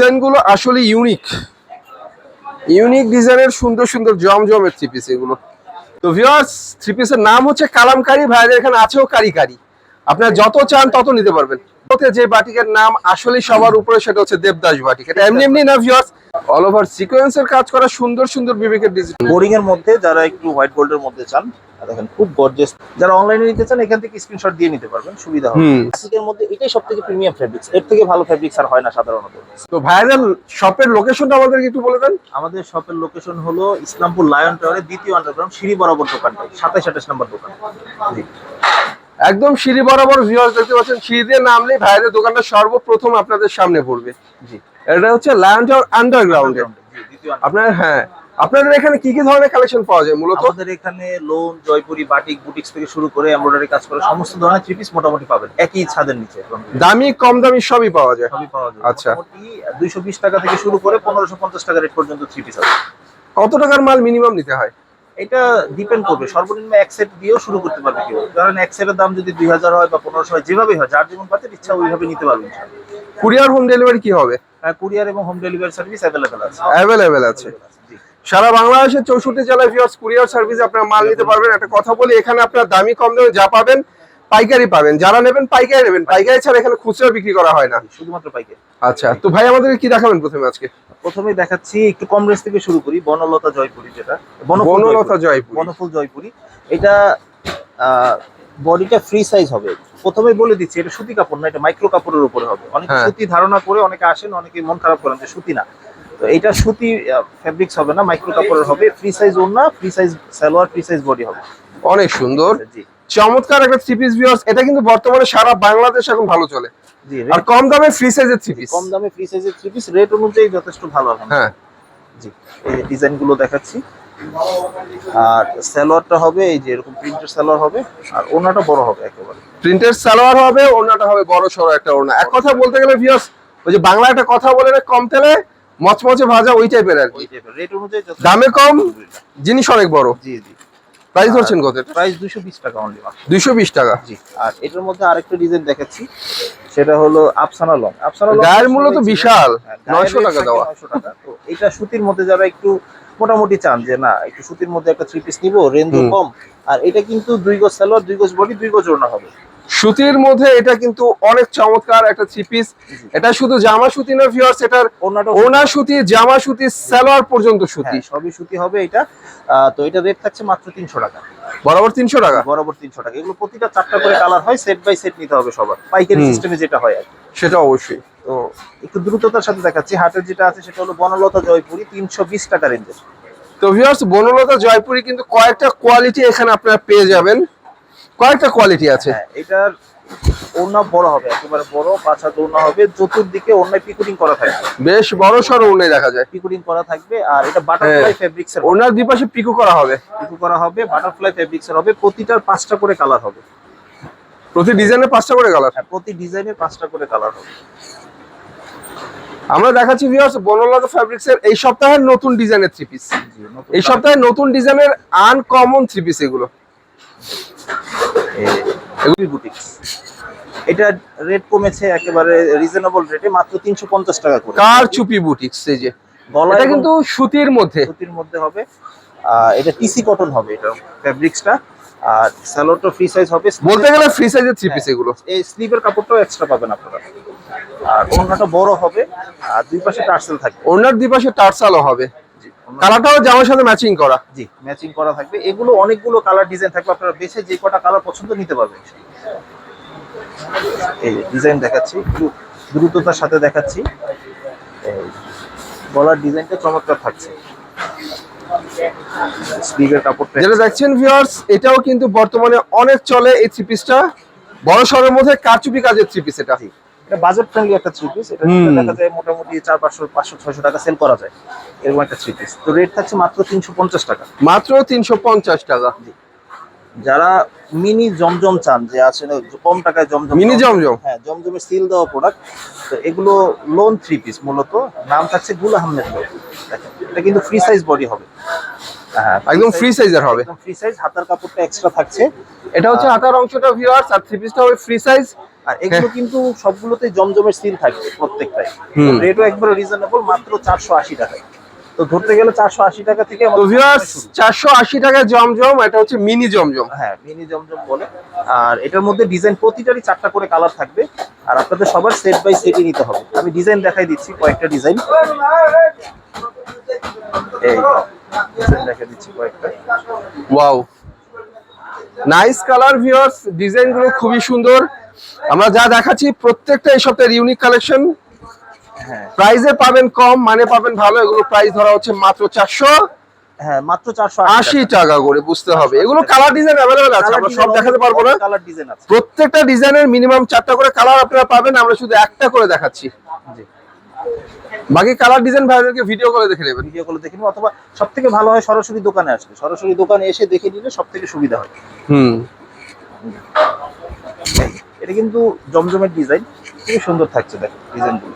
ডিজাইনগুলো আসলে unique unique ডিজাইনের সুন্দর সুন্দর জমজমের থ্রি পিস এগুলো। তো ভিওয়ার্স থ্রি পিসের নাম হচ্ছে কালামকারী, ভাইদের এখানে আছেও কারি কারি আপনার যত চান তত নিতে পারবেন। যে বাটিকের নাম আসলে সবার উপরে সেটা হচ্ছে দেবদাস বাটিক। এটা এমনি এমনি না ভিউয়ার্স অল ওভার সিকোয়েন্সের কাজ করা সুন্দর সুন্দর বিবেকের ডিজাইন বোরিং এর মধ্যে যারা একটু হোয়াইট গোল্ডের মধ্যে চান দেখেন খুব গর্জিয়াস যারা অনলাইনে নিতে চান এখান থেকে স্ক্রিনশট দিয়ে নিতে পারবেন সুবিধা হবে। ক্লাসিকের মধ্যে এটাই সব থেকে প্রিমিয়াম ফেব্রিক্স এর থেকে ভালো ফেব্রিক্স আর হয় না সাধারণত। তো ভাইরাল শপের লোকেশনটা আমাদেরকে একটু বলে দেন। আমাদের শপের লোকেশন হলো ইসলামপুর লায়ন টাওয়ারের দ্বিতীয় আন্ডারগ্রাউন্ড সিঁড়ি বরাবর দোকানটা সাতাইশ আঠাশ নম্বর দোকান। একদম সিঁড়ি বরাবর ভিউয়ার্স দেখতে পাচ্ছেন। সিঁড়ি দিয়ে নামলেই ভাইদের দোকানটা সর্বপ্রথম আপনাদের সামনে পড়বে। জি। এটা হচ্ছে লায়ন টাওয়ার আন্ডারগ্রাউন্ডে আপনার হ্যাঁ। আপনাদের এখানে কি কি ধরনের কালেকশন পাওয়া যায় মূলত? আমাদের এখানে লোন জয়পুরি বাটিক বুটিক্স থেকে শুরু করে এমব্রয়ডারি কাজ করে সমস্ত ধরনের থ্রি পিস মোটামুটি পাবেন। একই ছাদের নিচে। দামি কম দামি সবই পাওয়া যায়? সবই পাওয়া যায়। আচ্ছা। মোটামুটি দুইশো বিশ টাকা থেকে শুরু করে পনেরোশো পঞ্চাশ টাকা রেট পর্যন্ত থ্রি পিস আছে। কত টাকার মাল মিনিমাম নিতে হয়? এটা ডিপেন্ড করবে। সর্বনিম্ন এক সেট দিয়েও শুরু করতে পারবে কেউ। কারণ এক সেটের দাম যদি দুই হাজার হয় বা পনেরোশো হয় যেভাবেই হয় যার যেমন পাচ্ছে ইচ্ছা ওইভাবে নিতে পারবে। কুরিয়ার হোম ডেলিভারি কি হবে? কুরিয়ার এবং হোম ডেলিভারি সার্ভিস অ্যাভেলেবেল আছে। অ্যাভেলেবেল আছে। সারা বাংলাদেশের চৌষট্টি জেলায় ভিউয়ার্স কুরিয়ার সার্ভিসে আপনার মাল নিতে পারবেন। একটা কথা বলি এখানে আপনার দামি কম দামে যা পাবেন পাইকারি পাবেন। যারা নেবেন পাইকারি নেবেন। পাইকারি। ছাড়া এখানে খুচরা বিক্রি করা হয় না। শুধুমাত্র পাইকারি। আচ্ছা তো ভাই আমাদের কি দেখাবেন প্রথমে আজকে? প্রথমেই দেখাচ্ছি একটু কম রেঞ্জ থেকে শুরু করি বনলতা জয়পুরি যেটা। বনলতা জয়পুরি। বনফুল জয়পুরি। এটা বডিটা ফ্রি সাইজ হবে। প্রথমেই বলে দিচ্ছি এটা সুতি কাপড় না এটা মাইক্রো কাপড়ের উপরে হবে। অনেকে হ্যাঁ। সুতি ধারণা করে অনেকে আসেন অনেকে মন খারাপ করেন যে সুতি না। তো এটা সুতি ফেব্রিক্স হবে না মাইক্রো কাপড়ের হবে ফ্রি সাইজ ওড়না free size salwar free size body হবে। অনেক সুন্দর। জি। চমৎকার একটা থ্রি পিস ভিউয়ার্স এটা কিন্তু বর্তমানে সারা বাংলাদেশ এখন ভালো চলে। জি আর কম দামে ফ্রি সাইজের থ্রি পিস কম দামে ফ্রি সাইজের থ্রি পিস রেট অনুযায়ী যথেষ্ট ভালো হবে হ্যাঁ। জি এই যে ডিজাইনগুলো দেখাচ্ছি। আর সালোয়ারটা হবে এই যে এরকম প্রিন্টের সালোয়ার হবে আর ওনাটা বড় হবে একেবারে। প্রিন্টের সালোয়ার হবে ওনাটা হবে বড় সড়ো একটা ওনা এক কথা বলতে গেলে ভিউয়ার্স ওই যে বাংলা একটা কথা বলে না কম তেলে মচমচে ভাজা ওই টাইপের আর কি। রেট অনুযায়ী দামে কম জিনিস অনেক বড়। জি জি। প্রাইস ধরছেন কত প্রাইস দুশো বিশ টাকা অনলি মাত্র। দুইশো বিশ টাকা। জি আর এটার মধ্যে আরেকটা ডিজাইন দেখাচ্ছি। সেটা হলো আফসানা লং আফসানা লং গায়ের মূল্য তো বিশাল হ্যাঁ, 900 টাকা থাকে দেওয়া। 900 টাকা। তো এটা সুতির মধ্যে যারা একটু মোটামুটি চান যে না একটু সুতির মধ্যে একটা থ্রি পিস নিবো রেঞ্জও কম আর এটা কিন্তু দুই গজ সালোয়ার দুই গজ বডি দুই গজ ওড়না হবে। সুতির মধ্যে এটা কিন্তু অনেক চমৎকার একটা থ্রি পিস এটা শুধু জামা সুতি না ভিউয়ার্স এটার ওনা সুতি জামা সুতি সালোয়ার পর্যন্ত সুতি। হ্যাঁ, সবই সুতি হবে এটা। তো এটা রেট থাকছে মাত্র তিনশো টাকা। বরাবর তিনশো টাকা? বরাবর তিনশো টাকা। এগুলো প্রতিটা চারটা করে কালার হয় সেট বাই সেট নিতে হবে সবার। পাইকারি। সিস্টেমে যেটা হয় আর সেটা অবশ্যই। তো একটু দ্রুততার সাথে দেখাচ্ছি। হাটের যেটা আছে সেটা হলো বনলতা জয়পুরি তিনশো বিশ টাকা রেঞ্জের তো ভিউয়ার্স বনলতা জয়পুরি কিন্তু কয়েকটা কোয়ালিটি এখানে আপনারা পেয়ে যাবেন। কয়েকটা কোয়ালিটি আছে। হ্যাঁ এটার ওড়না বড় হবে একেবারে বড় পাঁচ হাত ওড়না হবে চতুর্দিকে ওড়নায় পিকুটিং করা থাকবে। বেশ বড় সড়ো উনে দেখা যায়। পিকুটিং করা থাকবে আর এটা বাটারফ্লাই ফেব্রিক্স এর ওনার দুই পাশে পিকো করা হবে। পিকু করা হবে বাটারফ্লাই ফেব্রিক্স এর হবে প্রতিটার পাঁচটা করে কালার হবে। প্রতি ডিজাইনে পাঁচটা করে কালার হ্যাঁ প্রতি ডিজাইনের পাঁচটা করে কালার হবে। আমরা দেখাচ্ছি ভিউয়ার্স বনলতা ফ্যাব্রিক্স এর এই সপ্তাহের নতুন ডিজাইনের থ্রি পিস এই। সপ্তাহে নতুন ডিজাইনের আনকমন থ্রি পিস এগুলো। এগুলি বুটিক্স এটা রেট কমেছে একেবারে রিজনেবল রেটে মাত্র তিনশো পঞ্চাশ টাকা করে। কার চুপি বুটিক্স এই যে? গলা এটা এবং কিন্তু সুতির মধ্যে। সুতির মধ্যে হবে। এটা টিসি কটন হবে এটা ফেব্রিক্সটা আর স্যালোটা ফ্রি সাইজ হবে। বলতে গেলে ফ্রি সাইজের থ্রি পিস এগুলো। এই স্লিভের কাপড়টাও এক্সট্রা পাবেন আপনারা। আর ওড়নাটা বড় হবে। আর দুই পাশে টার্সেল থাকবে। ওনার দুই পাশে টার্সালও হবে। কালারটাও জামার সাথে ম্যাচিং করা। জি ম্যাচিং করা থাকবে। এগুলো অনেকগুলো কালার ডিজাইন থাকবে। আপনারা বেছে যে কটা কালার পছন্দ নিতে পারবেন। এই ডিজাইন দেখাচ্ছি একটু দ্রুততার সাথে দেখাচ্ছি। এই, গলার ডিজাইনটা চমৎকার থাকছে। স্লিভের কাপড়টা যেটা দেখছেন ভিউয়ার্স এটাও কিন্তু বর্তমানে অনেক চলে এই থ্রি পিসটা বড় শহরের মধ্যে কারচুপি কাজের থ্রি পিস এটা বাজেট ফ্রেন্ডলি একটা থ্রি পিস এটা দেখা যায় মোটামুটি চার পাঁচশো পাঁচশো ছয়শো টাকা সেল করা যায়। এরকম একটা থ্রি পিস তো রেট থাকছে মাত্র তিনশো পঞ্চাশ টাকা। মাত্র তিনশো পঞ্চাশ টাকা। যারা মিনি জমজম চান যে আছে না কম টাকায় জমজম মিনি জমজম? হ্যাঁ জমজমের সিল দেওয়া প্রোডাক্ট তো এগুলো লোন থ্রি পিস মূলত। নাম থাকছে গুল আহমেদ এটা কিন্তু ফ্রি সাইজ বডি হবে। হ্যাঁ একদম ফ্রি সাইজের হবে। ফ্রি সাইজ হাতার কাপড়টা এক্সট্রা থাকছে। এটা হচ্ছে হাতার অংশটা ভিউয়ার্স আর থ্রি পিসটা হবে ফ্রি সাইজ আর এগুলো কিন্তু সবগুলোতে জমজমের সিল থাকবে প্রত্যেকটাই। রেটও একবারে রিজনেবল মাত্র চারশো আশি টাকায় তো ধরতে গেলে চারশো আশি টাকা থেকে। চারশো আশি টাকা জমজম এটা হচ্ছে মিনি জমজম। হ্যাঁ মিনি জমজম বলে। আর এটার মধ্যে ডিজাইন প্রতিটারই চারটা করে কালার থাকবে। আর আপনাদের সবার সেট বাই সেটই নিতে হবে। আমি ডিজাইন দেখাই দিচ্ছি কয়েকটা ডিজাইন এই ডিজাইন দেখাই দিচ্ছি কয়েকটা। ওয়াও নাইস কালার ভিউয়ার্স ডিজাইনগুলো খুবই সুন্দর। আমরা যা দেখাচ্ছি প্রত্যেকটা এই সপ্তাহের ইউনিক কালেকশন হ্যাঁ। প্রাইসে পাবেন কম মানে পাবেন ভালো এগুলো প্রাইস ধরা হচ্ছে মাত্র চারশো। হ্যাঁ মাত্র চারশো আশি টাকা। করে বুঝতে হবে। এগুলো কালার ডিজাইন অ্যাভেলেবেল আছে আমরা সব দেখাতে পারব না। কালার ডিজাইন আছে। প্রত্যেকটা ডিজাইনের মিনিমাম চারটা করে কালার আপনারা পাবেন আমরা শুধু একটা করে দেখাচ্ছি। জি। বাকি কালার ডিজাইন ভাইদেরকে ভিডিও করে দেখে নেবেন। ভিডিও গুলো দেখে নিবো অথবা সব থেকে ভালো হয় সরাসরি দোকানে আসলে সরাসরি দোকানে এসে দেখে নিলে সব থেকে সুবিধা হয়। হুম। এটা কিন্তু জমজমের ডিজাইন খুবই সুন্দর থাকছে দেখ ডিজাইনগুলো।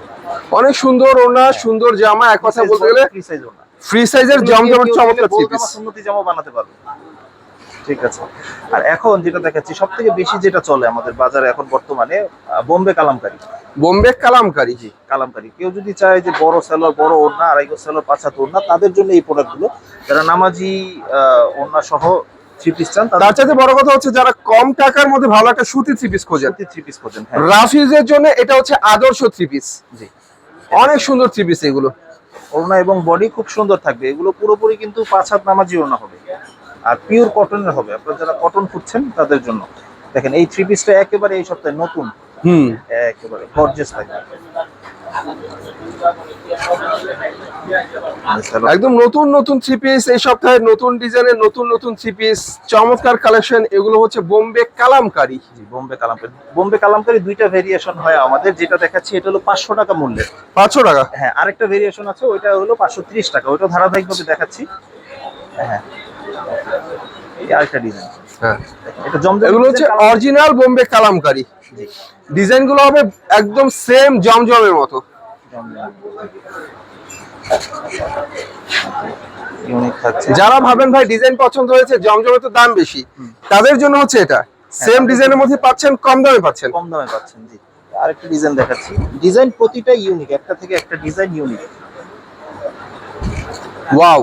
অনেক সুন্দর ওনা সুন্দর জামা এক কথা বলতে গেলে ফ্রি সাইজ ওনা ফ্রি সাইজের জমজমের চমৎকার থ্রি থ্রি পিস সুন্নতি জামা বানাতে পারবে ঠিক আছে। আর এখন যেটা দেখাচ্ছি সব থেকে বেশি যেটা চলে আমাদের বাজারে এখন বর্তমানে বোম্বে কালামকারি। বোম্বে কালামকারি জি। কালামকারি। কেউ যদি চায় যে বড় সেলর বড় ওড়না আড়াইগো সেলর পাঁচ হাত ওড়না তাদের জন্য এই প্রোডাক্টগুলো যারা নামাজি ওড়না সহ থ্রি পিস চান তার তাদের চাইতে বড় কথা হচ্ছে যারা কম টাকার মধ্যে ভালো একটা সুতি থ্রি পিস খোঁজেন। থ্রি পিস খোঁজেন হ্যাঁ। জন্য এটা হচ্ছে আদর্শ থ্রি পিস জি। অনেক সুন্দর থ্রি পিস এগুলো। ওড়না এবং বডি খুব সুন্দর থাকবে। এগুলো পুরোপুরি কিন্তু পাঁচ হাত নামাজি ওড়না হবে। আর পিওর কটনের হবে। আপনারা যারা কটন খুঁজছেন তাদের জন্য। দেখেন এই থ্রি পিসটা একেবারে এই সপ্তাহে নতুন। হুম। একেবারে গর্জিয়াস থাকবে। একদম নতুন নতুন থ্রি পিস এই সপ্তাহে নতুন ডিজাইনের নতুন নতুন থ্রি পিস চমৎকার কালেকশন এগুলো হচ্ছে বোম্বে কালামকারি। বোম্বে কালামকারি। বোম্বে কালামকারি দুইটা ভেরিয়েশন হয় আমাদের যেটা দেখাচ্ছি এটা হলো পাঁচশো টাকা মূল্যের। পাঁচশো টাকা? হ্যাঁ আরেকটা ভেরিয়েশন আছে ওইটা হলো পাঁচশো ত্রিশ টাকা ওইটা ধারাবাহিকভাবে দেখাচ্ছি। হ্যাঁ। এই আরেকটা ডিজাইন হ্যাঁ। এগুলো হচ্ছে অরিজিনাল বোম্বে কালামকারি। জি। ডিজাইনগুলো হবে একদম সেম জমজমের মতো। যারা ভাবেন ভাই ডিজাইন পছন্দ হয়েছে জমজমের তো দাম বেশি। তাদের জন্য হচ্ছে এটা। সেম ডিজাইনের মধ্যে পাচ্ছেন কম দামে পাচ্ছেন। কম দামে পাচ্ছেন জি। আরেকটা ডিজাইন দেখাচ্ছি। ডিজাইন প্রতিটা ইউনিক একটা থেকে একটা ডিজাইন ইউনিক ওয়াও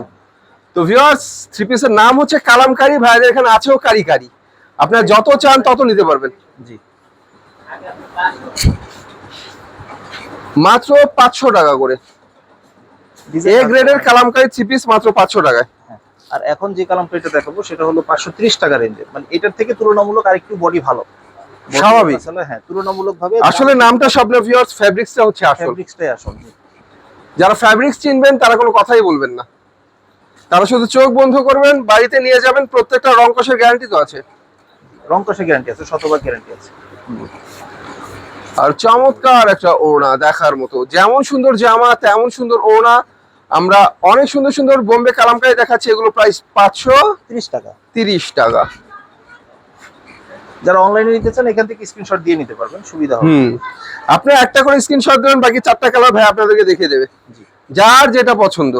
তো ভিউয়ার্স থ্রি পিসের নাম হচ্ছে কালামকারি ভাইদের এখানে আছেও কারি কারি আপনার যত চান তত নিতে পারবেন। জি। মাত্র পাঁচশো টাকা করে। এ গ্রেডের কালামকারি থ্রি পিস মাত্র পাঁচশো টাকায়। হ্যাঁ। আর এখন যে কালামকারিটা দেখাবো সেটা হলো পাঁচশো ত্রিশ টাকা রেঞ্জের মানে এটার থেকে তুলনামূলক আরেকটু বডি ভালো। স্বাভাবিক। হ্যাঁ তুলনামূলক ভাবে আসলে নামটা স্বপ্ন ভিউয়ার্স ফ্যাব্রিক্সটা হচ্ছে আসল। ফেব্রিক্সটাই আসল। যারা ফ্যাব্রিক্স চিনবেন তারা কোনো কথাই বলবেন না। তারা শুধু চোখ বন্ধ করবেন বাড়িতে নিয়ে যাবেন প্রত্যেকটা রং কষের গ্যারান্টি তো আছে। রং কষে গ্যারান্টি আছে শতভাগ গ্যারান্টি আছে। আর চমৎকার একটা ওড়না দেখার মতো। যেমন সুন্দর জামা তেমন সুন্দর ওড়না। আমরা অনেক সুন্দর সুন্দর বোম্বে কালামকারি দেখাচ্ছি এগুলো প্রাইস পাঁচশো ত্রিশ টাকা। তিরিশ টাকা। যারা অনলাইনে নিতে চান এখান থেকে স্ক্রিনশট দিয়ে নিতে পারবেন সুবিধা হবে। হুম। আপনি একটা করে স্ক্রিনশট দেবেন বাকি চারটা কালার ভাই আপনাদেরকে দেখিয়ে দেবে। জি। যার যেটা পছন্দ।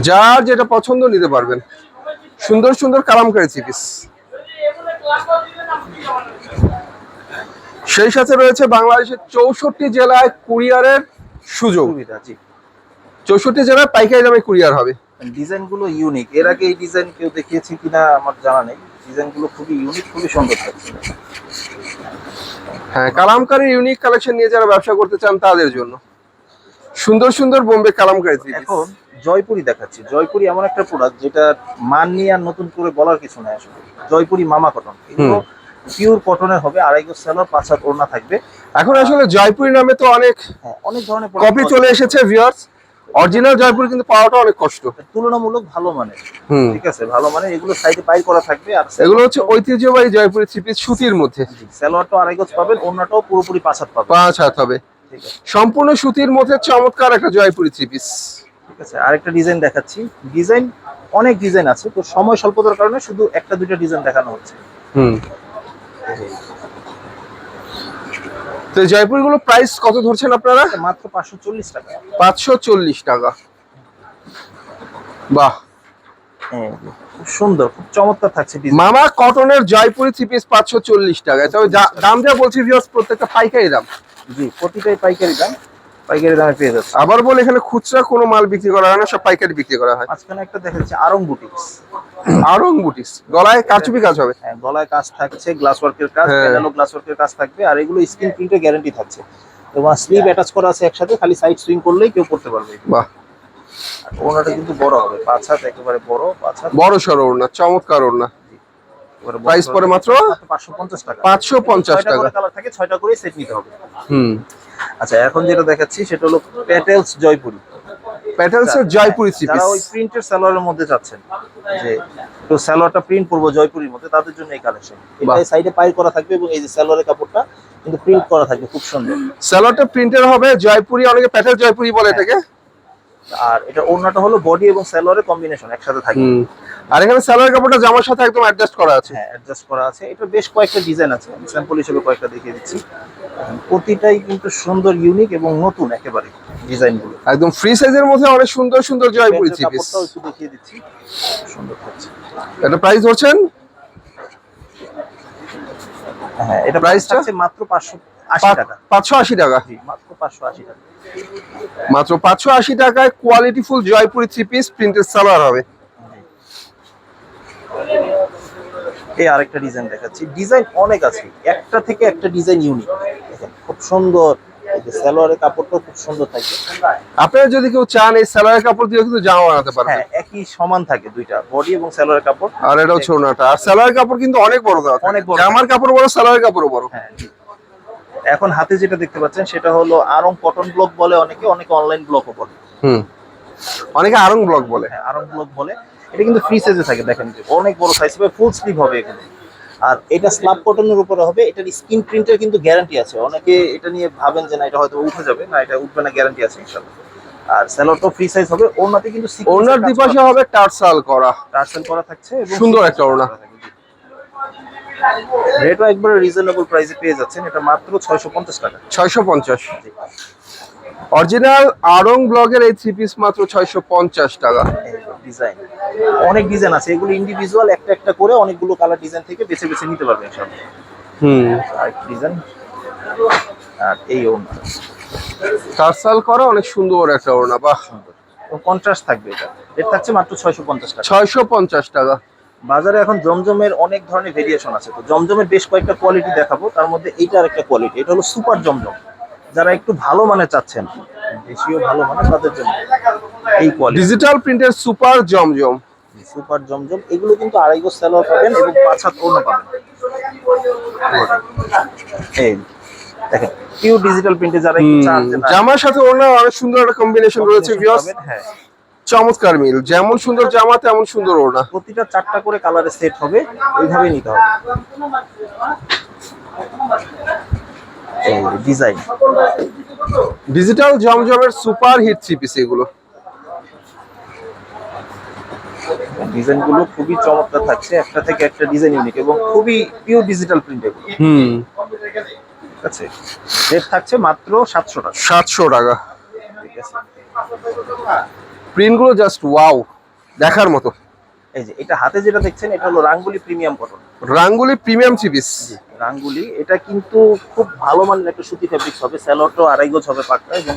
যার যেটা পছন্দ নিতে পারবেন। সুন্দর সুন্দর কালামকারি থ্রি পিস সেই সাথে রয়েছে বাংলাদেশের চৌষট্টি জেলায় কুরিয়ারের সুযোগ। সুবিধা জি। চৌষট্টি জেলায় পাইকারি দামে কুরিয়ার হবে। ডিজাইনগুলো ইউনিক এর আগে এই ডিজাইন কেউ দেখিয়েছে কিনা আমার জানা নেই। ডিজাইনগুলো খুবই ইউনিক খুবই সুন্দর থাকছে। হ্যাঁ কালামকারি ইউনিক কালেকশন নিয়ে যারা ব্যবসা করতে চান তাদের জন্য। সুন্দর সুন্দর বোম্বে কালামকারি এখন জয়পুরি দেখাচ্ছি। জয়পুরি এমন একটা প্রোডাক্ট যেটা মান নিয়ে আর নতুন করে বলার কিছু নাই আসলে। জয়পুরি মামা কটন এগুলো পিওর কটনের হবে আড়াইগো সেলর পাঁচ হাত ওড়না থাকবে। এখন আসলে জয়পুরি নামে তো অনেক হ্যাঁ অনেক ধরনের কপি চলে এসেছে ভিউয়ার্স অরিজিনাল জয়পুরি কিন্তু পাওয়াটা অনেক কষ্ট। তুলনামূলক ভালো হুম। ঠিক আছে ভালো মানে এগুলো সাইডে পাই করা থাকবে আর এগুলো হচ্ছে ঐতিহ্যবাহী জয়পুরি থ্রি পিস সুতির মধ্যে। সেলোয়ারটাও আড়াই গজ পাবেন ওড়নাটাও পুরোপুরি পাঁচ হাত পাবেন। পাঁচ হাত হবে। ঠিক আছে। সম্পূর্ণ সুতির মধ্যে চমৎকার একটা জয়পুরি থ্রি পিস ঠিক আছে আরেকটা ডিজাইন দেখাচ্ছি। ডিজাইন অনেক ডিজাইন আছে তো সময় স্বল্পতার কারণে শুধু একটা দুইটা ডিজাইন দেখানো হচ্ছে। হুম। তো এই জয়পুরিগুলো প্রাইস কত ধরছেন আপনারা? মাত্র পাঁচশো চল্লিশ টাকা। পাঁচশো চল্লিশ টাকা। বাহ। সুন্দর খুব চমৎকার থাকছে মামা কটনের জয়পুরি থ্রি পিস পাঁচশো চল্লিশ টাকা তবে দাম যা বলছি প্রত্যেকটা পাইকারি দাম। জি প্রতিটাই পাইকারি দাম। পাইকারি দামে পেয়ে যাচ্ছে। আবার বলে এখানে খুচরা কোনো মাল বিক্রি করা হয় না সব পাইকারি বিক্রি করা হয়। মাঝখানে একটা দেখাচ্ছে আরং বুটিক্স আরং বুটিস গলায় কারচুপি কাজ হবে। হ্যাঁ গলায় কাজ থাকছে গ্লাস ওয়ার্কের কাজ। গ্লাস ওয়ার্কের কাজ থাকবে আর এগুলো স্ক্রিন প্রিন্টের গ্যারান্টি থাকছে। এবং স্লিভ অ্যাটাচ করা আছে একসাথে খালি সাইড সুইং করলেই কেউ করতে পারবে। বাহ। আর ওনাটা কিন্তু বড় হবে পাঁচ হাত একেবারে বড় পাঁচ হাত। বড় সড়ো ওড়না চমৎকার ওড়না। প্রাইস পরে মাত্র পাঁচশো পঞ্চাশ টাকা। পাঁচশো পঞ্চাশ ছয়টা টাকা। কালার থাকে ছয়টা করে সেট নিতে হবে। হুম। আচ্ছা এখন যেটা দেখাচ্ছি সেটা হলো প্যাটেলস জয়পুরি প্যাটেলস এর জয়পুরি থ্রি পিস ওই প্রিন্টের সালোয়ারের মধ্যে যাচ্ছেন যে তো সালোয়ারটা প্রিন্ট করব জয়পুরির মধ্যে তাদের জন্য এই কালেকশন। এটা সাইডে পাইল করা থাকবে এবং এই যে সালোয়ারের কাপড়টা কিন্তু প্রিন্ট করা থাকবে খুব সুন্দর। সালোয়ারটা প্রিন্টের হবে জয়পুরি অনেকে প্যাটেল জয়পুরি বলে এটাকে। আর এটা ওড়নাটা হলো বডি এবং সালোয়ারের কম্বিনেশন একসাথে হুম। আর এখানে স্যালোয়ার কাপড়টা জামার সাথে একদম অ্যাডজাস্ট করা আছে। হ্যাঁ অ্যাডজাস্ট করা আছে। এটা বেশ কয়েকটা ডিজাইন আছে। আমি স্যাম্পল হিসেবে কয়েকটা দেখিয়ে দিচ্ছি। প্রতিটাই কিন্তু সুন্দর ইউনিক এবং নতুন একেবারে ডিজাইনগুলো একদম ফ্রি সাইজের মধ্যে অনেক সুন্দর সুন্দর জয়পুরি থ্রি পিস একটু দেখিয়ে দিচ্ছি। সুন্দর থাকছে এটা প্রাইস ধরছেন? হ্যাঁ এটা Price প্রাইস আছে মাত্র পাঁচশো আশি টাকা। পাঁচশো আশি টাকা। মাত্র পাঁচশো আশি টাকা। মাত্র পাঁচশো আশি টাকায় quality full Jaipuri three piece printed salwar হবে। এই আরেকটা ডিজাইন দেখাচ্ছি। ডিজাইন অনেক আছে। একটা থেকে একটা ডিজাইন ইউনিক খুব সুন্দর। সালোয়ারের খুব সুন্দর থাকে। আপনারা যদি কেউ চান এই সালোয়ারের কাপড় দিয়ে কিন্তু জামা বানাতে পারবেন। হ্যাঁ একই সমান থাকে দুইটা বডি এবং সালোয়ারের কাপড়। আর এটা হচ্ছে ওনাটা আর সালোয়ার কাপড় কিন্তু অনেক বড় দেওয়া অনেক বড়। জামার কাপড় বড় সালোয়ার কাপড়ও বড়। হ্যাঁ। এখন হাতে যেটা দেখতে পাচ্ছেন সেটা হলো আরং কটন ব্লক বলে অনেকে অনেকে অনলাইন ব্লকও বলে। হুম। অনেকে আরং ব্লক বলে। হ্যাঁ আরং ব্লক বলে। এটা কিন্তু ফ্রি সাইজে থাকে দেখেন যে অনেক বড় সাইজ হবে ফুল স্লিভ হবে এখানে। আর এটা স্ল্যাব কটনের উপরে হবে এটার স্কিন প্রিন্টের কিন্তু গ্যারান্টি আছে। অনেকে এটা নিয়ে ভাবেন যে না এটা হয়তো উঠে যাবে না এটা উঠবে না গ্যারান্টি আছে ইনশাআল্লাহ। আর স্যালোয়ারটাও ফ্রি সাইজ হবে ওড়নাতে কিন্তু ওনার দুপাশে হবে টার্সাল করা। টার্সেল করা থাকছে এবং সুন্দর একটা ওড়না। রেটও একবারে রিজনেবল প্রাইসে পেয়ে যাচ্ছেন। এটা মাত্র ছয়শো পঞ্চাশ টাকা। ছয়শো পঞ্চাশ। অরিজিনাল আরং ব্লগের এই থ্রি পিস মাত্র ছয়শো পঞ্চাশ টাকা। ডিজাইন অনেক ডিজাইন আছে। এগুলো ইন্ডিভিজুয়াল একটা একটা করে অনেকগুলো কালার ডিজাইন থেকে বেছে বেছে নিতে পারবেন ইনশাআল্লাহ হুম। আর ডিজাইন আর এই ওড়না। টার্সাল করা অনেক সুন্দর একটা ওড়না বাহ। সুন্দর। কন্ট্রাস্ট থাকবে এটা। রেট থাকছে মাত্র ছয়শো পঞ্চাশ টাকা। ছয়শো পঞ্চাশ টাকা। বাজারে এখন জমজমের অনেক ধরনের ভেরিয়েশন আছে। তো জমজমের বেশ কয়েকটা কোয়ালিটি দেখাবো। তার মধ্যে এইটার একটা কোয়ালিটি এটা হলো সুপার জমজম। যারা একটু ভালো মানে চাচ্ছেন বেশিও ভালো মানে তাদের জন্য এই কোয়ালিটি ডিজিটাল প্রিন্টের সুপার জমজম। সুপার জমজম এগুলো কিন্তু আড়াই গোজ সালোয়ার পাবেন এবং পাঁচ হাত ওড়না পাবেন। এই দেখেন পিউ ডিজিটাল প্রিন্টে যারা জামার সাথে ওড়না অনেক সুন্দর একটা কম্বিনেশন রয়েছে ভিউয়ার্স হ্যাঁ। চমৎকার মিল। যেমন সুন্দর জামা তেমন সুন্দর ওড়না। প্রতিটা চারটা করে কালারে সেট হবে ওইভাবেই নিতে হবে। ডিজাইন ডিজিটাল জমজমের সুপার হিট থ্রি পিস এগুলো। ডিজাইনগুলো খুবই চমৎকার থাকছে একটা থেকে একটা ডিজাইন ইউনিক এবং খুবই পিওর ডিজিটাল প্রিন্ট এগুলো। হুম। ঠিক আছে? রেট থাকছে মাত্র সাতশো টাকা। সাতশো টাকা। ঠিক আছে? প্রিন্টগুলো জাস্ট ওয়াও দেখার মতো। এই যে এটা হাতে যেটা দেখছেন এটা হলো রাঙ্গুলি প্রিমিয়াম কটন রাঙ্গুলি প্রিমিয়াম থ্রি পিস। রাঙ্গুলি এটা কিন্তু খুব ভালো মানের একটা সুতি ফেব্রিক্স হবে স্যালোয়ারটাও আড়াই গজ হবে পাকটা এবং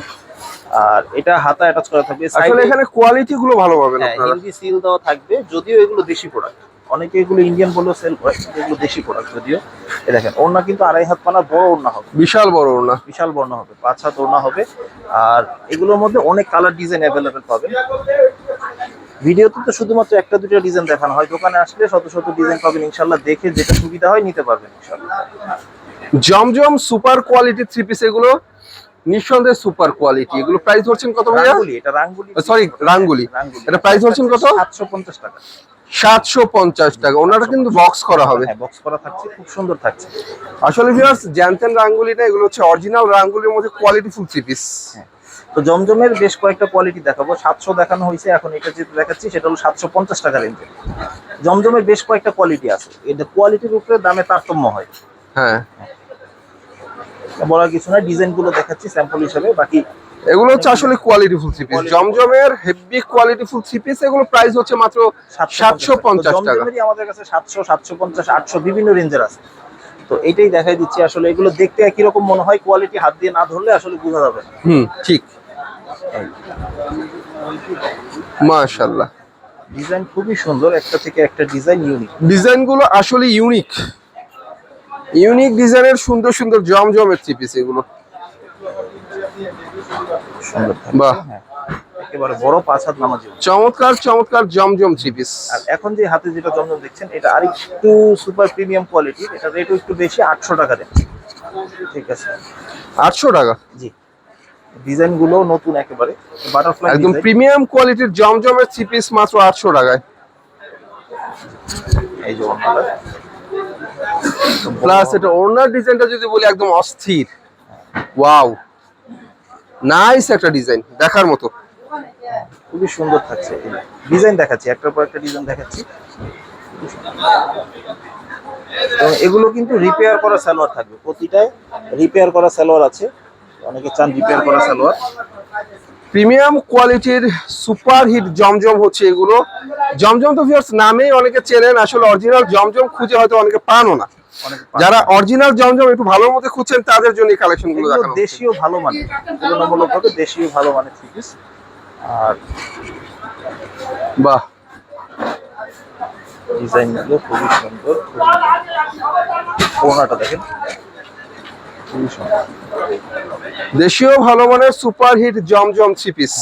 আর এটা হাতা অ্যাটাচ করা থাকবে। আসলে এখানে কোয়ালিটি গুলো ভালো পাবেন হ্যাঁ আপনারা। হিন্দি সিল দেওয়া থাকবে যদিও এগুলো দেশি প্রোডাক্ট অনেকে এগুলো ইন্ডিয়ান বলেও সেল করে এগুলো দেশি প্রোডাক্ট যদিও। এ দেখেন ওড়না কিন্তু আড়াই হাত পানার বড় ওড়না হবে। বিশাল বড় ওড়না। বিশাল বর্ণ হবে পাঁচ হাত ওড়না হবে। আর এগুলোর মধ্যে অনেক কালার ডিজাইন অ্যাভেলেবেল পাবেন। ভিডিওতে তো শুধুমাত্র একটা দুটো ডিজাইন দেখানো হয়। দোকানে আসলে শত শত ডিজাইন পাবেন ইনশাল্লাহ দেখে যেটা সুবিধা হয় নিতে পারবেন ইনশাল্লাহ। জমজম সুপার কোয়ালিটি থ্রি পিস এগুলো নিঃসন্দেহে সুপার কোয়ালিটি এগুলো প্রাইস ধরছেন কত ভাইয়া? রাঙ্গুলি এটা রাঙ্গুলি সরি রাঙ্গুলি। রাঙ্গুলি। এটা প্রাইস ধরছেন কত? সাতশো পঞ্চাশ টাকা। সাতশো পঞ্চাশ টাকা। ওনাটা কিন্তু বক্স করা হবে। হ্যাঁ বক্স করা থাকছে খুব সুন্দর থাকছে। আসলে ভিউয়ার্স জ্যানতেন রাঙ্গুলিটা এগুলো হচ্ছে অরিজিনাল রাঙ্গুলির মধ্যে কোয়ালিটি ফুল থ্রি পিস তো জমজমের বেশ কয়েকটা কোয়ালিটি দেখাবো। সাতশো দেখানো হয়েছে এখন এটা যেটা দেখাচ্ছি সেটা হলো সাতশো পঞ্চাশ টাকা রেঞ্জে জমজমের বেশ কয়েকটা কোয়ালিটি আছে। এটা কোয়ালিটির উপরে দামে তারতম্য হয়। হ্যাঁ। বলার কিছু না ডিজাইনগুলো দেখাচ্ছি স্যাম্পল হিসেবে বাকি এগুলো হচ্ছে আসলে কোয়ালিটি ফুল থ্রি পিস জমজমের heavy quality full three piece এগুলো প্রাইস হচ্ছে মাত্র সাতশো পঞ্চাশ। টাকা। আমাদের কাছে সাতশো সাতশো পঞ্চাশ আটশো বিভিন্ন রেঞ্জের আছে। তো এটাই দেখাই দিচ্ছি আসলে এগুলো দেখতে একই রকম মনে হয় কোয়ালিটি হাত দিয়ে না ধরলে আসলে বোঝা যাবে হুম ঠিক। মাশাল্লাহ ডিজাইন খুবই সুন্দর একটা থেকে একটা ডিজাইন ইউনিক ডিজাইনগুলো আসলে ইউনিক ইউনিক ডিজাইনের সুন্দর সুন্দর জমজমের থ্রি পিস এগুলো। বাহ। হ্যাঁ। একেবারে বড় পাঁচ হাত নামাজি চমৎকার চমৎকার জমজম থ্রি পিস আর এখন যে হাতে যেটা জমজম দেখছেন এটা আরেকটু সুপার প্রিমিয়াম কোয়ালিটির এটা রেটও একটু বেশি আটশো টাকা দেন। ঠিক আছে। আটশো টাকা? জি। ডিজাইনগুলো নতুন একেবারে বাটারফ্লাই একদম প্রিমিয়াম কোয়ালিটির জমজমের থ্রি পিস মাত্র আটশো টাকায়। এই যে প্লাস এটা ওনার ডিজাইনটা যদি বলি একদম অস্থির। ওয়াও নাইস একটা ডিজাইন দেখার মতো। খুবই সুন্দর থাকছে ডিজাইন দেখাচ্ছি একটার পর একটা ডিজাইন দেখাচ্ছি। এবং এগুলো কিন্তু রিপেয়ার করা সালোয়ার থাকবে। প্রতিটায় রিপেয়ার করা সালোয়ার আছে। অনেকে চান রিপেয়ার করা সালোয়ার। প্রিমিয়াম কোয়ালিটির সুপার হিট জমজম হচ্ছে এগুলো। জমজম তো ভিউয়ার্স নামেই অনেকে চেনেন আসলে অরিজিনাল জমজম খুঁজে হয়তো অনেকে পানও না। যারা অরিজিনাল জমজম একটু ভালো মতো খুঁজছেন তাদের জন্য এই কালেকশনগুলো দেখানো। দেশীয় ভালো মানে। তুলনামূলকভাবে দেশীয় ভালো থ্রি পিস আর বাহ। ডিজাইনগুলো খুবই সুন্দর কোনাটা দেখেন। খুবই সুন্দর। দেশীয় ভালো মানের সুপার হিট জমজম থ্রি পিস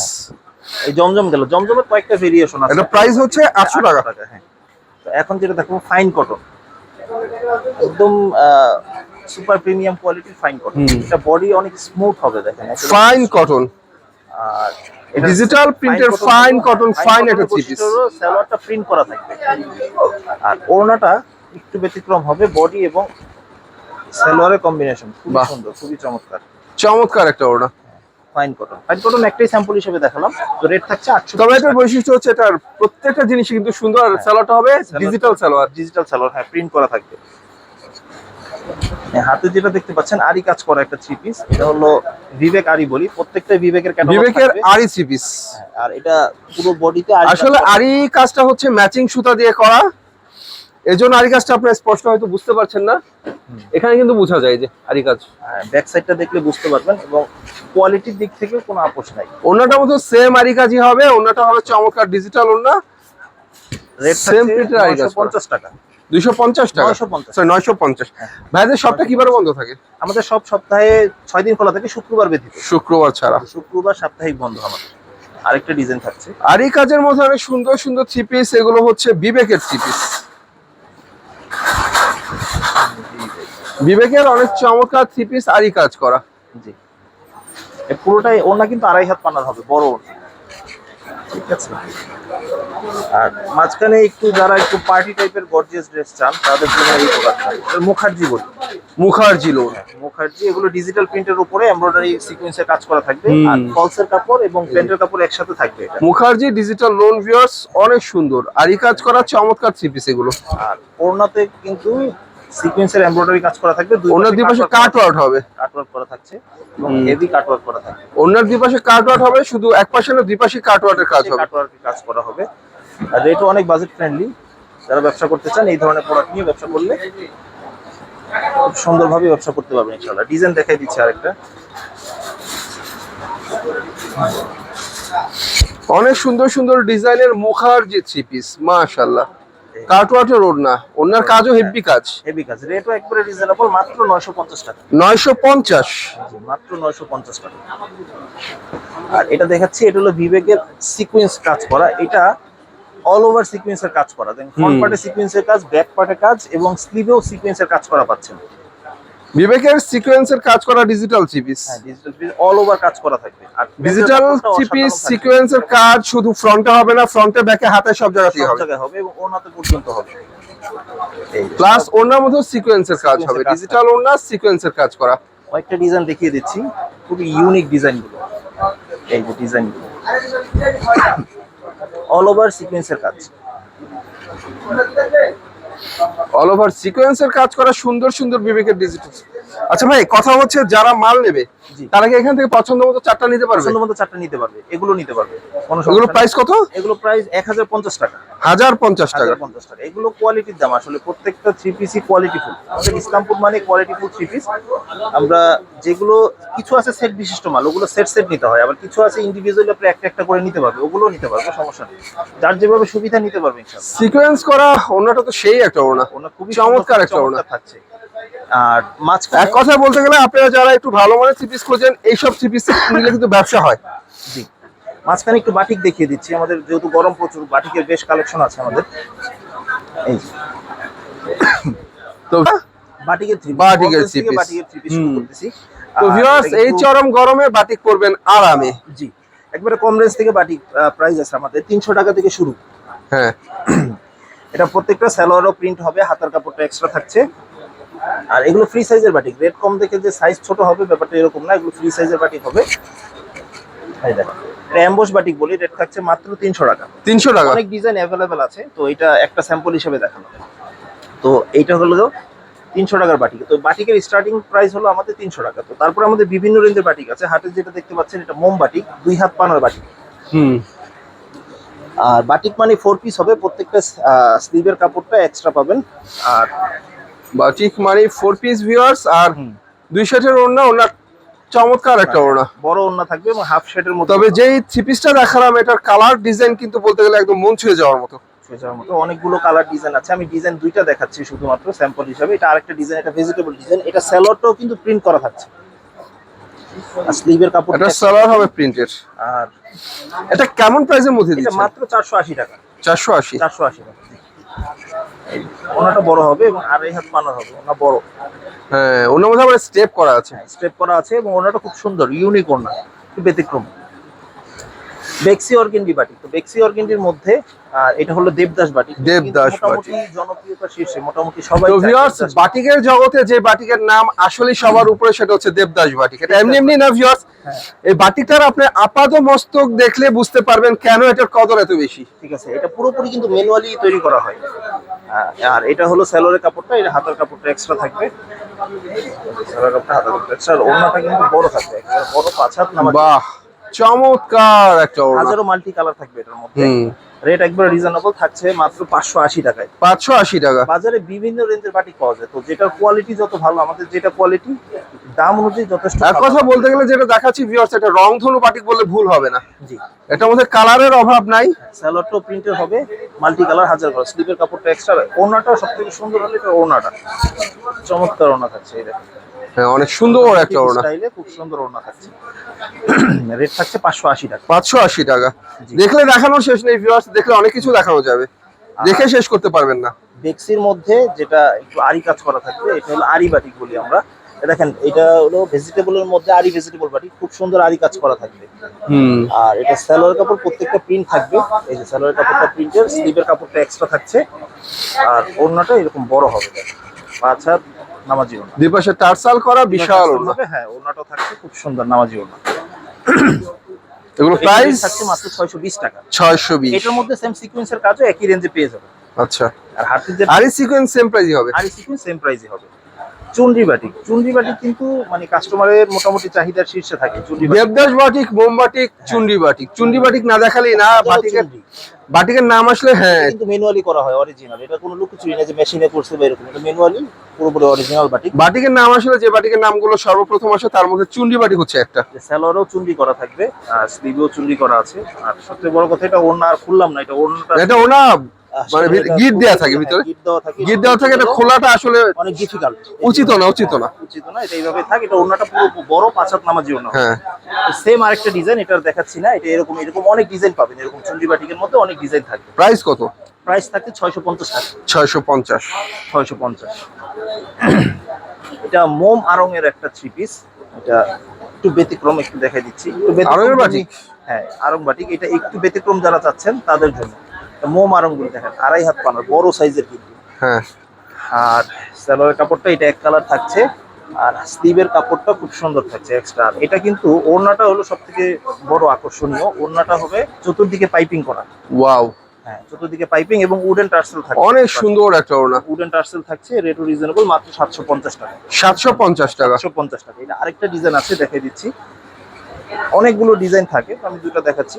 এই জমজম গেল। জমজমের কয়েকটা ভেরিয়েশন আছে। এটা প্রাইস হচ্ছে আটশো টাকা। হ্যাঁ। তো এখন যেটা দেখো ফাইন কটন একদম সুপার প্রিমিয়াম কোয়ালিটির ফাইন কটন এটা বডি অনেক স্মুথ হবে দেখেন ফাইন কটন আর ডিজিটাল প্রিন্টের ফাইন কটন ফাইন একটা three piece। সালোয়ারটা প্রিন্ট করা থাকবে আর ওড়নাটা একটু ব্যতিক্রম হবে বডি এবং সালোয়ারের কম্বিনেশন খুব। সুন্দর খুবই চমৎকার। চমৎকার একটা ওটা ফাইন কটন ফাইন কটন একটাই স্যাম্পল হিসেবে দেখালাম। তো রেট থাকছে আটশো তবে এটার বৈশিষ্ট্য হচ্ছে এটার প্রত্যেকটা জিনিস কিন্তু সুন্দর আর সালোয়ারটা হবে ডিজিটাল সালোয়ার ডিজিটাল সালোয়ার হ্যাঁ প্রিন্ট করা থাকবে। হ্যাঁ, হাতে যেটা দেখতে পাচ্ছেন আরি কাজ করা একটা থ্রি পিস এটা হলো বিবেক আরি বলি। প্রত্যেকটা বিবেকের ক্যাটালগ বিবেকের আরি থ্রি পিস আর এটা পুরো বডিতে আসলে আরি কাজটা হচ্ছে ম্যাচিং সুতা দিয়ে করা। এজন্য আরি কাজটা আপনারা স্পষ্ট হয়তো বুঝতে পারছেন না। এখানে কিন্তু বোঝা যায় যে আরি কাজ ব্যাক সাইডটা দেখলে বুঝতে পারবেন এবং কোয়ালিটির দিক থেকে কোনো আপোষ নাই। ওনাটা মতো সেম আরি কাজই হবে ওনাটা হবে চমৎকার ডিজিটাল ওনা রেট Same printer আরি কাজ করা। পঞ্চাশ টাকা। দুইশো পঞ্চাশ টাকা? 950 সরি নয়শো পঞ্চাশ। ভাইদের সবটা কীভাবে বন্ধ থাকে? আমাদের সব সপ্তাহে দিন খোলা থাকে শুক্রবার ব্যতীত। শুক্রবার ছাড়া। শুক্রবার সাপ্তাহিক বন্ধ আমাদের। আরেকটা ডিজাইন থাকছে। আরি কাজের মধ্যে অনেক সুন্দর সুন্দর থ্রি পিস এগুলো হচ্ছে বিবেকের থ্রি পিস বিবেকের অনেক চমৎকার থ্রি পিস আরই কাজ করা। জি। পুরোটাই ওনা কিন্তু আড়াই হাত পানার হবে, বড় ওড়না। ঠিক আছে। আর মাঝখানে একটু যারা একটু পার্টি টাইপের গর্জিয়াস ড্রেস চান তাদের জন্য এই প্রোডাক্টটা। মুখার্জি বলি মুখার্জি লোন মুখার্জি এগুলো ডিজিটাল প্রিন্টের উপরে এমব্রয়ডারি সিকোয়েন্সের কাজ করা থাকবে। আর ফলসের কাপড় এবং প্যান্টের কাপড় একসাথে থাকবে মুখার্জি ডিজিটাল লোন ভিউয়ার্স অনেক সুন্দর। আরি কাজ করা চমৎকার থ্রি পিস এগুলো। আর ওড়নাতে কিন্তু সিকোয়েন্সের এমব্রয়ডারি কাজ করা থাকবে ওনার দুই পাশে কাট আউট হবে। কাট ওয়ার্ক করা থাকছে এবং। হেভি কাট ওয়ার্ক করা থাকবে। ওনার দুই পাশে কাট আউট হবে শুধু এক পাশে না দুই পাশে কাট আউটের কাজ হবে। কাট ওয়ার্কের কাজ করা হবে। আর রেটও অনেক বাজেট ফ্রেন্ডলি যারা ব্যবসা করতে চান এই ধরনের প্রোডাক্ট নিয়ে ব্যবসা করলে খুব সুন্দরভাবে ব্যবসা করতে পারবেন ইনশাআল্লাহ। ডিজাইন দেখাই দিচ্ছি আরেকটা। অনেক সুন্দর সুন্দর ডিজাইনের মুখার্জি থ্রি পিস মাশাআল্লাহ। কাট রোড ওড়না ওনার কাজও হেভি কাজ। হেভি কাজ। রেটও একবারে রিজনেবল মাত্র নয়শো পঞ্চাশ টাকা। নয়শো পঞ্চাশ। জি, মাত্র নয়শো পঞ্চাশ টাকা। আর এটা দেখাচ্ছি এটা হলো বিবেকের সিকোয়েন্স কাজ করা। এটা অল ওভার সিকোয়েন্সের কাজ করা। দেখেন ফ্রন্ট পার্টে সিকোয়েন্সের কাজ ব্যাক পার্টে কাজ এবং স্লিভেও সিকোয়েন্সের কাজ করা পাচ্ছেন। বিবেকের সিকোয়েন্সের কাজ করা ডিজিটাল চিপিস হ্যাঁ ডিজিটাল অল ওভার কাজ করা থাকবে। আর ডিজিটাল চিপিস সিকোয়েন্সের কাজ শুধু ফ্রন্টে হবে না ফ্রন্টে ব্যাকে হাতে সব জায়গাতেই সব হবে। জায়গায় হবে এবং ওনাতে পর্যন্ত হবে। এই প্লাস ওনার মধ্যে সিকোয়েন্সের কাজ হবে। ডিজিটাল ওনার সিকোয়েন্সের কাজ করা। কয়েকটা ডিজাইন দেখিয়ে দিচ্ছি। খুবই ইউনিক ডিজাইনগুলো। এই যে ডিজাইনগুলো। অল ওভার সিকোয়েন্সের কাজ। অল ওভার সিকোয়েন্সের কাজ করা সুন্দর সুন্দর বিবেকের ডিজিটাল আচ্ছা ভাই কথা হচ্ছে যারা মাল নেবে তারা কি এখান থেকে পছন্দ মতো চারটা নিতে পারবে? পছন্দ মতো চারটা নিতে পারবে এগুলো নিতে পারবে এগুলো প্রাইস কত? এগুলো প্রাইস এক হাজার পঞ্চাশ টাকা। হাজার পঞ্চাশ টাকা। হাজার পঞ্চাশ টাকা। এগুলো কোয়ালিটির দাম আসলে প্রত্যেকটা থ্রি পিসই কোয়ালিটি ফুল আমাদের ইসলামপুর মানে কোয়ালিটি ফুল থ্রি পিস আমরা যেগুলো কিছু আছে সেট বিশিষ্ট মাল ওগুলো সেট সেট নিতে হয়। আবার কিছু আছে ইন্ডিভিজুয়ালি আপনি একটা একটা করে নিতে পারবে ওগুলো নিতে পারবে সমস্যা নেই। যার যেভাবে সুবিধা নিতে পারবে ইনশাআল্লাহ। সিকোয়েন্স করা ওনাটা তো সেই একটা ওনা ওনা খুবই চমৎকার একটা ওনা থাকছে। আর মাঝখানে এক কথায় বলতে গেলে আপনারা যারা একটু ভালো মানের থ্রি পিস খোঁজেন এইসব থ্রি পিস নিলে কিন্তু ব্যবসা হয়। জি। মাঝখানে একটু বাটিক দেখিয়ে দিচ্ছি। আমাদের যেহেতু গরম প্রচুর বাটিকের বেশ কালেকশন আছে আমাদের। এই তো বাটিকের থ্রি বাটিকের three piece। বাটিকের থ্রি পিস করতেছি। তো ভিউয়ার্স এই চরম গরমে বাটিক করবেন আরামে। জি। একবারে কম রেঞ্জ থেকে বাটিক প্রাইস আছে আমাদের। তিনশো টাকা থেকে শুরু। হ্যাঁ। এটা প্রত্যেকটা স্যালোয়ারও প্রিন্ট হবে হাতার কাপড়টা এক্সট্রা থাকছে। আর এগুলো ফ্রি সাইজের বাটিক রেট কম দেখে যে সাইজ ছোট হবে ব্যাপারটা এরকম না এগুলো ফ্রি সাইজের বাটিক হবে। এই দেখো এটা বাটিক বলি রেট থাকছে মাত্র তিনশো টাকা। তিনশো টাকা? অনেক ডিজাইন অ্যাভেলেবেল আছে তো এটা একটা স্যাম্পল হিসেবে দেখানো। তো এইটা হলো তিনশো টাকার বাটিক তো বাটিকের স্টার্টিং প্রাইস হলো আমাদের তিনশো টাকা। তো তারপর আমাদের বিভিন্ন রেঞ্জের বাটিক আছে। হাটে যেটা দেখতে পাচ্ছেন এটা মোম বাটিক দুই হাত পানার বাটিক হুম। আর বাটিক মানে ফোর পিস হবে প্রত্যেকটা স্লিভের কাপড়টা এক্সট্রা পাবেন। আর বাটিক মানে ফোর পিস ভিউয়ার্স আর দুই সেটের ওড়না ওনার চমৎকার একটা ওড়না। বড় ওড়না থাকবে এবং হাফ শেডের মধ্যে তবে যেই থ্রি পিসটা দেখালাম এটার কালার ডিজাইন কিন্তু বলতে গেলে একদম মন ছুঁয়ে যাওয়ার মতো। ছুঁয়ে যাওয়ার মতো। অনেকগুলো কালার ডিজাইন আছে। আমি ডিজাইন দুইটা দেখাচ্ছি শুধুমাত্র স্যাম্পল হিসাবে। এটা আরেকটা ডিজাইন এটা ভেজিটেবল ডিজাইন এটা স্যালোয়ারটাও কিন্তু প্রিন্ট করা থাকছে। আর স্লিভের কাপড় এটা সালোয়ার হবে প্রিন্টের আর এটা কেমন প্রাইসের মধ্যে এটা মাত্র চারশো আশি টাকা। চারশো আশি। চারশো আশি টাকা। ওনাটা বড় হবে এবং আড়াই হাত পানার হবে ওনা বড়। হ্যাঁ ওনার মধ্যে আবার স্টেপ করা আছে। স্টেপ করা আছে এবং ওনাটা খুব সুন্দর ইউনিক ওনা ব্যতিক্রম। বেক্সি অর্গেন্ডি বাটি। তো বেক্সি অর্গেন্ডির মধ্যে এটা হলো দেবদাস বাটি। দেবদাস মোটামুটি জনপ্রিয়তা শীর্ষে মোটামুটি সবাই তো ভিউয়ার্স বাটিকের জগতে যে বাটিকের নাম আসলে সবার উপরে সেটা হচ্ছে দেবদাস বাটিক এটা এমনি এমনি না ভিউয়ার্স হ্যাঁ। এই বাটিকটার আপনি আপাত মস্তক দেখলে বুঝতে পারবেন কেন এটার কদর এত বেশি। ঠিক আছে এটা পুরোপুরি কিন্তু ম্যানুয়ালি তৈরি করা হয়। আর এটা হলো স্যালোয়ারের কাপড়টা এটা হাতার কাপড়টা এক্সট্রা থাকবে। স্যালোয়ার কাপড়টা হাতার কাপড়টা এক্সট্রা ওড়নাটা কিন্তু বড় থাকবে বড় পাঁচ হাত বাহ। চমৎকার একটা ওড়না। হাজারো মাল্টি কালার থাকবে এটার মধ্যে। রেট একবার রিজনেবল থাকছে মাত্র পাঁচশো আশি টাকায়। পাঁচশো আশি টাকা। বাজারে বিভিন্ন রেঞ্জের বাটি পাওয়া যায়। তো যেটার কোয়ালিটি যত ভালো আমাদের যেটা কোয়ালিটি দাম অনুযায়ী যথেষ্ট কথা বলতে গেলে যেটা দেখাচ্ছি ভিউয়ার্স এটা রংধনু বাটিক বললে ভুল হবে না। জি। এটার মধ্যে কালারের অভাব নাই। স্যালোয়ারটাও প্রিন্টের হবে মাল্টি কালার হাজার কালার স্লিপের কাপড়টা এক্সট্রা ওনাটা সব থেকে সুন্দর হলে এটা ওনাটা চমৎকার ওনা থাকছে এই হ্যাঁ অনেক সুন্দর একটা ওড়না। স্টাইলে খুব সুন্দর ওনা থাকছে। রেট থাকছে পাঁচশো আশি টাকা। পাঁচশো আশি টাকা। দেখলে দেখানোর শেষ নেই ভিউয়ার্স দেখলে অনেক কিছু দেখানো যাবে। দেখে শেষ করতে পারবেন না। বেক্সির মধ্যে যেটা একটু আরি কাজ করা থাকবে এটা হলো আরি বাটিক বলি আমরা। দেখেন এটা হলো ভেজিটেবলের মধ্যে আরি ভেজিটেবল বাটি খুব সুন্দর আরি কাজ করা থাকবে। আর এটা স্যালোয়ার কাপড় প্রত্যেকটা প্রিন্ট থাকবে। এই যে স্যালোয়ার কাপড়টা প্রিন্টের স্লিভের কাপড়টা এক্সট্রা থাকছে। আর ওড়নাটা এরকম বড় হবে। দেখেন। পাঁচ হাত নামাজি ওড়না। দুই পাশে টার্সাল করা বিশাল ওড়না হ্যাঁ ওড়নাটা থাকছে খুব সুন্দর নামাজি ওড়না। এগুলো প্রাইস থাকছে মাত্র ছয়শো বিশ টাকা। ছয়শো বিশ। এটার মধ্যে সেম সিকোয়েন্সের কাজও একই রেঞ্জে পেয়ে যাবে। আচ্ছা। আর হাতের আর সিকোয়েন্স সেম প্রাইসই হবে। আর সিকোয়েন্স সেম প্রাইসই হবে। চুনরি বাটিক চুনরি বাটিক কিন্তু মানে কাস্টমারের মোটামুটি চাহিদার শীর্ষে থাকে চুনরি বাটিক দেবদাস বাটিক মোমবাটিক চুন্ডি বাটিক চুন্ডি বাটিক না দেখালেই না বাটিকের বাটিকের নাম আসলে হ্যাঁ। কিন্তু ম্যানুয়ালি করা হয় অরিজিনাল এটা কোনো লুকোচুরি না যে মেশিনে করছে বা এরকম। এটা ম্যানুয়ালি পুরোপুরি অরিজিনাল বাটিক বাটিকের নাম আসলে যে বাটিকের নামগুলো সর্বপ্রথম আসে তার মধ্যে চুন্ডি বাটিক হচ্ছে একটা। স্যালোয়ারও চুনরি করা থাকবে আর স্লিভেও চুনরি করা আছে। আর সবচেয়ে বড় কথা এটা ওড়না আর খুললাম না এটা ওড়নাটা এটা ওনা আসলে মানে গিট দেয়া থাকে হ্যাঁ, ভিতরে? গিট দেওয়া থাকে দেওয়া থাকে এটা খোলাটা আসলে অনেক ডিফিকাল্ট উচিত না উচিত না। উচিত না এটা এইভাবে থাকে এটা পুরো বড় পাঁচ হাত নামাজি ওড়না হ্যাঁ। সেম আরেকটা ডিজাইন এটা দেখাচ্ছি না এটা এরকম এরকম অনেক ডিজাইন পাবেন এরকম বাটিকের মধ্যে অনেক ডিজাইন থাকবে। প্রাইস কত? প্রাইস টাকা। ছয়শো পঞ্চাশ। ছয়শো পঞ্চাশ। এটা মোম আরং এর একটা থ্রি পিস এটা একটু ব্যতিক্রম একটু দেখাই দিচ্ছি একটু ব্যতিক্রম? হ্যাঁ আরং বাটিক এটা একটু ব্যতিক্রম যারা চাচ্ছেন তাদের জন্য। মোম দেখেন আড়াই হাত পানার বড় সাইজের কিন্তু। হ্যাঁ। আর সালোয়ারের কাপড়টা এটা এক কালার থাকছে আর স্লিভের কাপড়টা খুব সুন্দর থাকছে এক্সট্রা এটা কিন্তু ওড়নাটা হলো সব থেকে বড় আকর্ষণীয়। ওড়নাটা হবে চতুর্দিকে পাইপিং করা। ওয়াও। হ্যাঁ চতুর্দিকে পাইপিং এবং উডেন টার্সেল থাকছে। অনেক সুন্দর একটা ওড়না। উডেন টার্সেল থাকছে রেটও রিজনেবল মাত্র সাতশো পঞ্চাশ টাকা। সাতশো পঞ্চাশ টাকা। সাতশো পঞ্চাশ টাকা। এটা আরেকটা ডিজাইন আছে দেখাই দিচ্ছি। অনেকগুলো ডিজাইন থাকে তো আমি দুটো দেখাচ্ছি।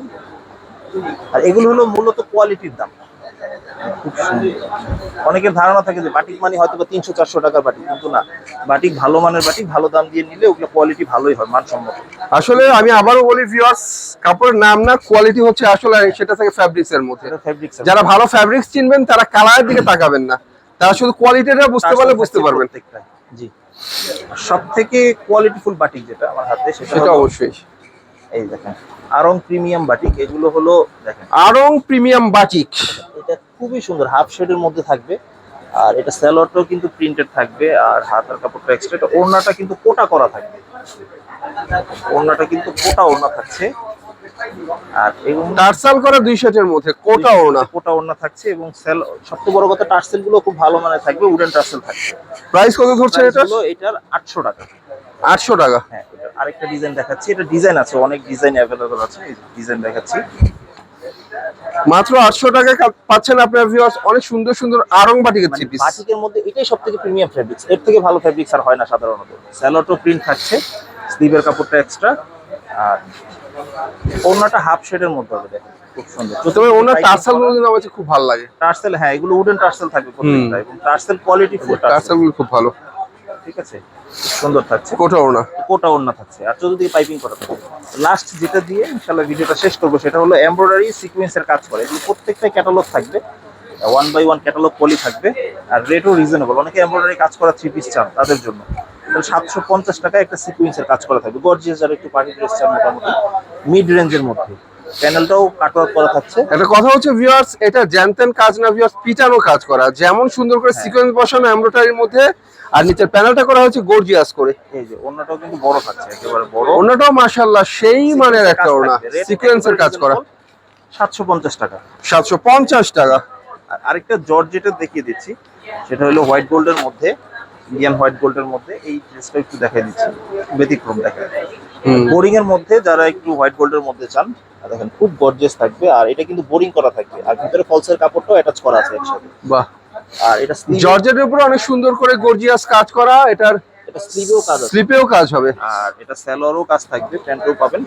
আর এগুলো হলো মূলত কোয়ালিটির দাম। খুব সুন্দর। অনেকের ধারণা থাকে যে বাটিক মানে হয়তো বা তিনশো চারশো টাকার বাটিক কিন্তু না। বাটিক ভালো মানের বাটিক ভালো দাম দিয়ে নিলে ওগুলো কোয়ালিটি ভালোই হয় মানসম্মত। আসলে আমি আবারও বলি ভিউয়ার্স কাপড়ের নাম না কোয়ালিটি হচ্ছে আসলে সেটা থেকে ফ্যাব্রিক্স এর মধ্যে। যারা ভালো ফ্যাব্রিক্স চিনবেন তারা কালারের দিকে তাকাবেন না। তারা শুধু কোয়ালিটিটা বুঝতে পারলে বুঝতে পারবেন। জি। সব থেকে কোয়ালিটিফুল বাটিক যেটা আমার হাতে সেটা অবশ্যই। এই দেখেন আরং প্রিমিয়াম বাটিক এগুলো হলো দেখেন আরং প্রিমিয়াম বাটিক। এটা খুবই সুন্দর হাফ শেডের মধ্যে থাকবে আর এটা স্যালোয়ারটাও কিন্তু প্রিন্টেড থাকবে আর হাতার কাপড়টা এক্সট্রা এটা ওড়নাটা কিন্তু কোটা করা থাকবে। ওড়নাটা কিন্তু কোটা ওড়না থাকছে আর এবং টার্সাল করা দুই মধ্যে কোটা ওড়না। কোটা ওড়না থাকছে এবং সেল সবচেয়ে বড় কথা টার্সেলগুলো খুব ভালো মানের থাকবে উডেন টার্সেল থাকবে। প্রাইস কত ধরছে এটা এটার আটশো টাকা। আটশো টাকা। হ্যাঁ আরেকটা ডিজাইন দেখাচ্ছি। এটা ডিজাইন আছে অনেক ডিজাইন অ্যাভেলেবল আছে ডিজাইন দেখাচ্ছি। মাত্র আটশো টাকায় পাচ্ছেন আপনার ভিউয়ার্স অনেক সুন্দর সুন্দর আরং বাটিকের থ্রি পিস বাটিকের মধ্যে এটাই সব থেকে প্রিমিয়াম ফেব্রিক্স এর থেকে ভালো ফেব্রিক্স আর হয় না সাধারণত। স্যালোটো প্রিন্ট থাকছে স্লিভের কাপড়টা এক্সট্রা আর ওড়নাটা হাফ শেডের মধ্যে হবে দেখেন খুব সুন্দর। তবে ওনার টার্সালগুলো কিন্তু আমার খুব ভালো লাগে। টার্সেল হ্যাঁ এগুলো উডেন টার্সেল থাকবে প্রত্যেকটা এবং টার্সেল কোয়ালিটি ফুল টার্সেল টার্সালগুলো খুব ভালো। ঠিক আছে? সুন্দর থাকছে। কোটা ওড়না। কোটা ওড়না থাকছে। আর চতুর্দিকে পাইপিং করা থাকবে লাস্ট যেটা দিয়ে ইনশাআল্লাহ ভিডিওটা শেষ করব সেটা হলো এমব্রয়ডারি সিকোয়েন্সের কাজ করে। এগুলো প্রত্যেকটা ক্যাটালগ থাকবে। One by one catalogue poly থাকবে। আর রেটও রিজনেবল অনেকে এমব্রয়ডারি কাজ করা থ্রি পিস চান তাদের জন্য। সাতশো পঞ্চাশ টাকায় একটা সিকোয়েন্সের কাজ করা থাকবে। গর্জিয়াস যারা একটু পার্টি ড্রেস চান মোটামুটি মিড রেঞ্জের মধ্যে। প্যানেলটাও কাটওয়ার্ক করা থাকছে। একটা কথা হচ্ছে ভিউয়ার্স এটা জ্যানতেন কাজ না ভিউয়ার্স পিটানো কাজ করা। যেমন সুন্দর করে সিকোয়েন্স বসানো এমব্রয়ডারির মধ্যে আর নিচের প্যানেলটা করা হচ্ছে গর্জিয়াস করে। এই যে অন্যটাও কিন্তু বড় থাকছে একেবারে বড়। ওড়নাটাও মাশাআল্লাহ সেই মানের একটা ওড়না সিকোয়েন্সের কাজ করা। সাতশো পঞ্চাশ টাকা। টাকা। আর আরেকটা জর্জেটা দেখিয়ে দিচ্ছি সেটা হলো হোয়াইট গোল্ডের মধ্যে ইন্ডিয়ান হোয়াইট গোল্ডের মধ্যে এই ড্রেসটা একটু দেখাই দিচ্ছি ব্যতিক্রম হুম। বোরিং এর মধ্যে যারা একটু হোয়াইট গোল্ডের মধ্যে চান দেখেন খুব গর্জিয়াস থাকবে আর এটা কিন্তু বোরিং করা থাকবে আর ভিতরে ফলসের কাপড়টাও অ্যাটাচ করা আছে একসাথে। বাহ। আর এটা জর্জেটের উপরে অনেক সুন্দর করে গর্জিয়াস কাজ করা এটার কাজ স্লিপেও কাজ হবে। আর এটা স্যালোয়ারও কাজ থাকবে প্যান্টও পাবেন।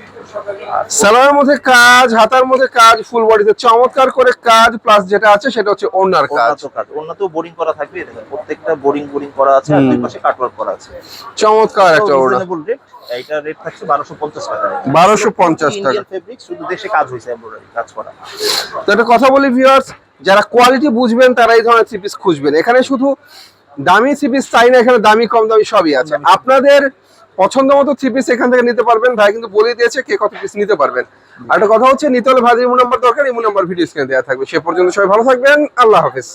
আর মধ্যে কাজ হাতার মধ্যে কাজ ফুল বডিতে চমৎকার করে কাজ প্লাস যেটা আছে সেটা হচ্ছে ওড়নার কাজ। বোরিং করা থাকবে দেখেন প্রত্যেকটা বোরিং বোরিং করা আছে আর হুম। দুই পাশে কাটওয়ার্ক করা আছে। চমৎকার একটা ওড়না। রেট এইটা রেট থাকছে বারোশো পঞ্চাশ টাকা। 1250 টাকা। ফেব্রিক শুধু দেশে কাজ হয়েছে এমব্রয়ডারি কাজ করা। তো একটা কথা বলি ভিউয়ার্স যারা কোয়ালিটি বুঝবেন তারা এই ধরনের থ্রি পিস খুঁজবেন। এখানে শুধু দামি থ্রি পিস চাই না এখানে দামি কম দামি সবই আছে। আপনাদের পছন্দ মতো থ্রি পিস এখান থেকে নিতে পারবেন। ভাই কিন্তু বলে দিয়েছে কে কত পিস নিতে পারবেন। আর একটা কথা হচ্ছে নিতে হলে ভাই ইমো নাম্বার দরকার ইমো নাম্বার ভিডিও স্ক্রিনে দেওয়া থাকবে। সে পর্যন্ত সবাই ভালো থাকবেন। আল্লাহ হাফিজ।